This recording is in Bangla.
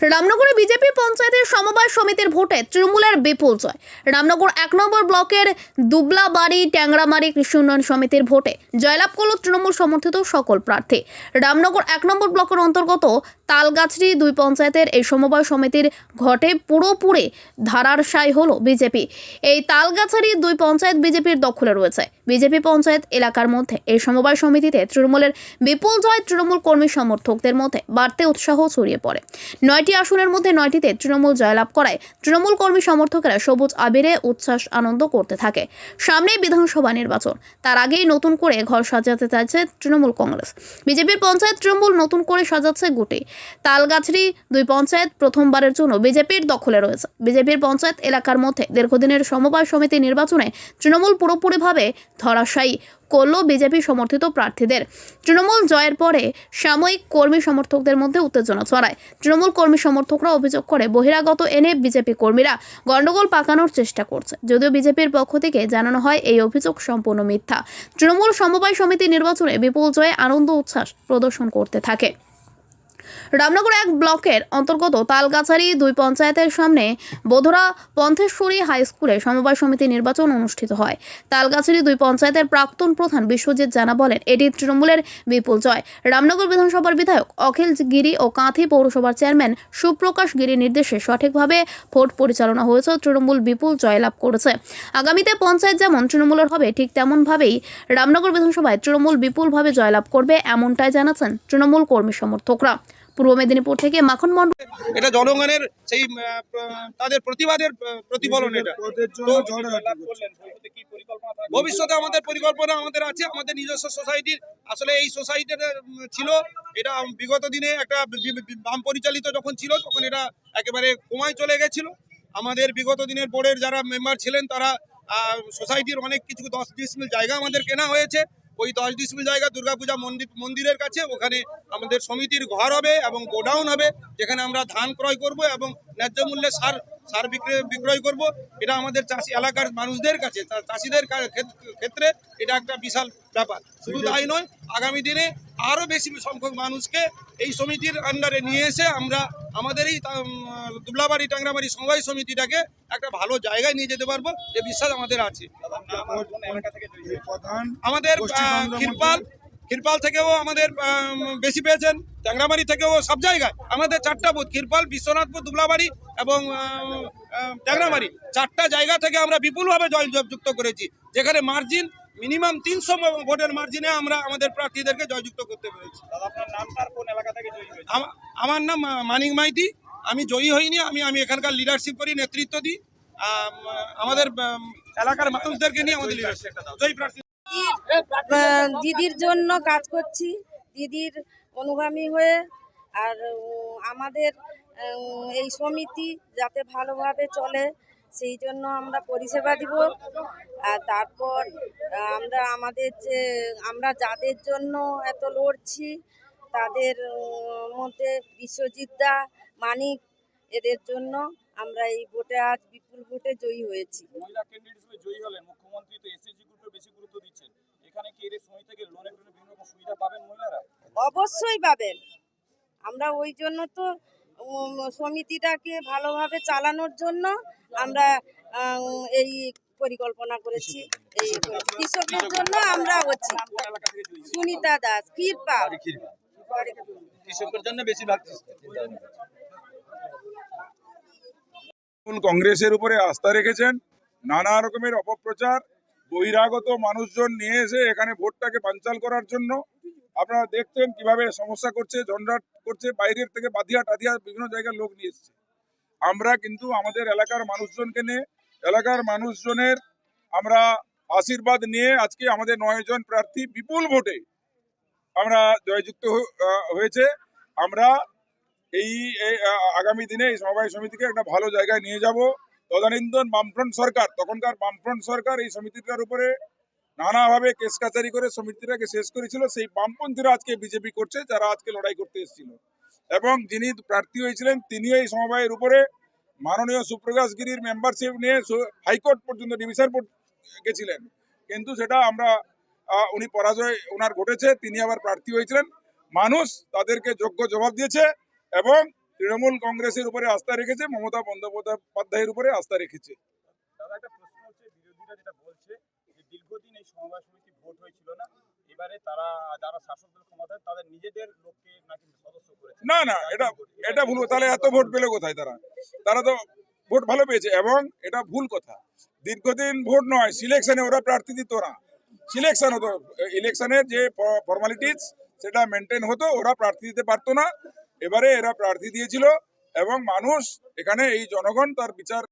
রামনগরে বিজেপি পঞ্চায়েতের সমবায় সমিতির ভোটে তৃণমূলের বিপুল জয়। রামনগর এক নম্বর ব্লকের দুবলাবাড়ি ট্যাংরামারি কৃষি উন্নয়ন সমিতির ভোটে জয়লাভ করল তৃণমূল সমর্থিত সকল প্রার্থী। রামনগর এক নম্বর ব্লকের অন্তর্গত তালগাছড়ি দুই পঞ্চায়েতের এই সমবায় সমিতির ঘটে পুরোপুরি ধারার সাই হল বিজেপি। এই তালগাছাড়ি দুই পঞ্চায়েত বিজেপির দখলে রয়েছে। বিজেপি পঞ্চায়েত এলাকার মধ্যে এই সমবায় সমিতিতে তৃণমূলের বিপুল জয় তৃণমূল কর্মী সমর্থকদের মধ্যে বাড়তে উৎসাহ ছড়িয়ে পড়ে। নয়টি আসনের মধ্যে নয়টিতে তৃণমূল জয়লাভ করায় তৃণমূল কর্মী সমর্থকেরা সবুজ আবিরে উচ্ছ্বাস আনন্দ করতে থাকে। সামনেই বিধানসভা নির্বাচন। তার আগেই নতুন করে ঘর সাজাতে চাইছে তৃণমূল কংগ্রেস। বিজেপির পঞ্চায়েত তৃণমূল নতুন করে সাজাচ্ছে গুটি। তালগাছড়ি দুই পঞ্চায়েত প্রথমবারের জন্য বিজেপির দখলে রয়েছে। বিজেপির পঞ্চায়েত এলাকার মধ্যে দীর্ঘদিনের সমবায় সমিতি নির্বাচনে তৃণমূল পুরোপুরিভাবে ধরাশায়ী। করল বিজেপি সমর্থিত প্রার্থীদের। তৃণমূল জয়ের পরে সাময়িক কর্মী সমর্থকদের মধ্যে উত্তেজনা ছড়ায়। তৃণমূল কর্মী সমর্থকরা অভিযোগ করে, বহিরাগত এনে বিজেপি কর্মীরা গণ্ডগোল পাকানোর চেষ্টা করছে। যদিও বিজেপির পক্ষ থেকে জানানো হয়, এই অভিযোগ সম্পূর্ণ মিথ্যা। তৃণমূল সমবায় সমিতি নির্বাচনে বিপুল জয়ে আনন্দ, উচ্ছ্বাস প্রদর্শন করতে থাকে। রামনগর এক ব্লকের অন্তর্গত তালগাছারি দুই পঞ্চায়েতের সামনে বোধরা পন্থেশ্বরী হাই স্কুলে সমবায় সমিতি নির্বাচন অনুষ্ঠিত হয়। তালগাছারি দুই পঞ্চায়েতের প্রাক্তন প্রধান বিশ্বজিৎ জানা বলেন, এটি তৃণমূলের বিপুল জয়। রামনগর বিধানসভার বিধায়ক অখিল গিরি ও কাঁথি পৌরসভার চেয়ারম্যান সুপ্রকাশ গিরির নির্দেশে সঠিকভাবে ভোট পরিচালনা হয়েছে, তৃণমূল বিপুল জয়লাভ করেছে। আগামীতে পঞ্চায়েত যেমন তৃণমূলের হবে, ঠিক তেমনভাবেই রামনগর বিধানসভায় তৃণমূল বিপুলভাবে জয়লাভ করবে, এমনটাই জানাচ্ছেন তৃণমূল কর্মী সমর্থকরা। পূর্ব মেদিনীপুর থেকে মাখন মণ্ডল। এটা জনগণের সেই তাদের প্রতিবাদের প্রতিফলন এটা। ভবিষ্যতে আমাদের পরিকল্পনা আমাদের আছে, আমাদের নিজস্ব সোসাইটির। আসলে এই সোসাইটিটা ছিল, এটা বিগত দিনে একটা বাম পরিচালিত যখন ছিল, তখন এটা একেবারে কমায় চলে গেছিল। আমাদের বিগত দিনের বোর্ডের যারা মেম্বার ছিলেন, তারা সোসাইটির অনেক কিছু দশ বিশ মিল জায়গা আমাদের কেনা হয়েছে। ওই দশ ডিসমিল জায়গা দুর্গাপূজা মন্দির মন্দিরের কাছে ওখানে আমাদের সমিতির ঘর হবে এবং গোডাউন হবে যেখানে আমরা ধান ক্রয় করব এবং ন্যায্য মূল্যে সার সার বিক্রয় বিক্রয় করব। এটা আমাদের চাষি এলাকার মানুষদের কাছে চাষিদের ক্ষেত্রে এটা একটা বিশাল ব্যাপার। শুধু তাই নয় আগামী দিনে আরও বেশি সংখ্যক মানুষকে এই সমিতির আন্ডারে নিয়ে এসে আমরা আমাদের এই দুবলাবাড়ি টাংরাবাড়ি সমবায় সমিতিটাকে একটা ভালো জায়গায় নিয়ে যেতে পারব যে বিশ্বাস আমাদের আছে। আমাদের ক্ষীরপাল ক্ষীরপাল থেকেও আমাদের বেশি পেয়েছেন ট্যাংরাবাড়ি থেকেও সব জায়গায়। আমাদের চারটা বুথ ক্ষীরপাল বিশ্বনাথপুর দুবলাবাড়ি এবং আম, চারটা জায়গা থেকে আমরা বিপুলভাবে জয় যুক্ত করেছি যেখানে মার্জিন মিনিমাম তিনশো ভোটের মার্জিনে আমরা আমাদের প্রার্থীদেরকে জয়যুক্ত করতে পেরেছি। আমা- আমার নাম মানিক মাইতি। আমি জয়ী হইনি আমি আমি এখানকার লিডারশিপ করি নেতৃত্ব দিই। আমাদের এলাকার মানুষদেরকে নিয়ে আমাদের লিডারশিপ জয়ী প্রার্থী। দিদির জন্য কাজ করছি দিদির অনুগামী হয়ে। আর আমাদের এই সমিতি যাতে ভালোভাবে চলে সেই জন্য আমরা পরিষেবা দিব। আর তারপর আমরা আমাদের যে আমরা যাদের জন্য এত লড়ছি তাদের মধ্যে বিশ্বজিৎ দা মানিক এদের জন্য আমরা এই ভোটে আজ বিপুল ভোটে জয়ী হয়েছি। মহিলা ক্যান্ডিডেট হিসেবে জয়ী হলেন মুখ্যমন্ত্রী তো এসএসজি গ্রুপে বেশি গুরুত্ব দিচ্ছেন। এখানে কি এর সময় থেকে লোনের বিভিন্ন রকম সুবিধা পাবেন মহিলারা? অবশ্যই পাবেন। আমরা ওই জন্য তো সমিতিটাকে ভালোভাবে চালানোর জন্য আমরা এই পরিকল্পনা করেছি, এই কৃষকের জন্য আমরা হচ্ছি? সুনিতা দাস, কৃপা। জন্য কংগ্রেসের উপরে আস্থা রেখেছেন, নানা রকমের অপপ্রচার, বহিরাগত মানুষজন নিয়ে এসে এখানে ভোটটাকে বানচাল করার জন্য। আপনারা দেখছেন কীভাবে সমস্যা করছে, ঝঞ্ঝাট করছে, বাইরের থেকে বাধিয়া টাধিয়া বিভিন্ন জায়গার লোক নিয়ে এসছে। আমরা কিন্তু আমাদের এলাকার মানুষজনকে নিয়ে, এলাকার মানুষজনের আমরা আশীর্বাদ নিয়ে আজকে আমাদের নয় জন প্রার্থী বিপুল ভোটে আমরা জয়যুক্ত হয়েছে। আমরা এই আগামী দিনে এই সমবায় সমিতিকে একটা ভালো জায়গায় নিয়ে যাব। তদানীন্তন বামফ্রন্ট সরকার, তখনকার বামফ্রন্ট সরকার এই সমিতিটার উপরে নানাভাবে কেস কাচারি করে সমিতিটাকে শেষ করেছিল। সেই বামপন্থীরা আজকে বিজেপি করছে, যারা আজকে লড়াই করতে এসেছিল। এবং যিনি প্রার্থী হয়েছিলেন তিনি এই সমবায়ের উপরে মাননীয় সুপ্রকাশ গিরির মেম্বারশিপ নিয়ে হাইকোর্ট পর্যন্ত ডিভিশন গেছিলেন। কিন্তু সেটা আমরা উনি পরাজয় ওনার ঘটেছে, তিনি আবার প্রার্থী হয়েছিলেন। মানুষ তাদেরকে যোগ্য জবাব দিয়েছে এবং তৃণমূল কংগ্রেসের উপরে আস্থা রেখেছে, মমতা বন্দ্যোপাধ্যায়ের উপরে আস্থা রেখেছে। দাদা, একটা প্রশ্ন হচ্ছে, বিরোধীরা যেটা বলছে দীর্ঘদিন এই সমবায় সমিতি ভোট হয়েছিল না এবারে তারা যারা শাসক দল ক্ষমতায় তাদের নিজেদের লোককে নাকি সদস্য করেছে। না না এটা এটা ভুল তাহলে এত ভোট পেল কোথায় তারা? তারা তো ভোট ভালো পেয়েছে এবং এটা ভুল কথা। দীর্ঘদিন ভোট নয় সিলেকশনে ওরা প্রার্থী দিত না। সিলেকশন হতো ইলেকশনের যে ফর্মালিটিস সেটা মেনটেন হতো ওরা প্রার্থী দিতে পারতো না। এবারে এরা প্রার্থী দিয়েছিল এবং মানুষ এখানে এই জনগণ তার বিচার